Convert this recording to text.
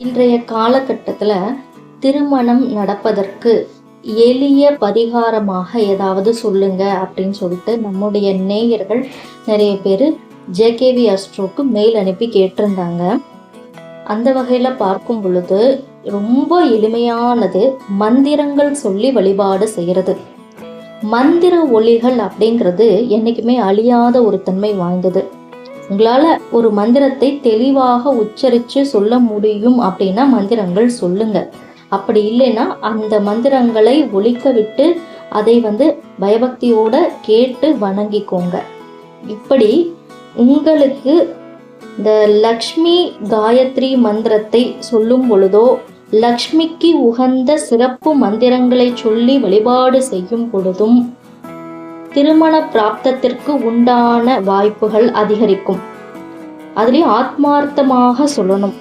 இன்றைய காலகட்டத்தில் திருமணம் நடப்பதற்கு எளிய பரிகாரமாக ஏதாவது சொல்லுங்க அப்படின்னு சொல்லிட்டு நம்முடைய நேயர்கள் நிறைய பேர் ஜேகேவி அஸ்ட்ரோக்கு மெயில் அனுப்பி கேட்டிருந்தாங்க. அந்த வகையில் பார்க்கும் பொழுது ரொம்ப எளிமையானது மந்திரங்கள் சொல்லி வழிபாடு செய்கிறது மந்திர ஒளிகள் அப்படிங்கிறது என்றைக்குமே அழியாத ஒரு தன்மை வாய்ந்தது. உங்களால் ஒரு மந்திரத்தை தெளிவாக உச்சரித்து சொல்ல முடியும் அப்படின்னா மந்திரங்கள் சொல்லுங்க. அப்படி இல்லைன்னா அந்த மந்திரங்களை ஒழிக்க விட்டு அதை வந்து பயபக்தியோட கேட்டு வணங்கிக்கோங்க. இப்படி உங்களுக்கு இந்த லக்ஷ்மி காயத்ரி மந்திரத்தை சொல்லும் பொழுதோ லக்ஷ்மிக்கு உகந்த சிறப்பு மந்திரங்களை சொல்லி வழிபாடு செய்யும் பொழுதும் திருமண பிராப்தத்திற்கு உண்டான வாய்ப்புகள் அதிகரிக்கும். அதுலேயும் ஆத்மார்த்தமாக சொல்லணும்.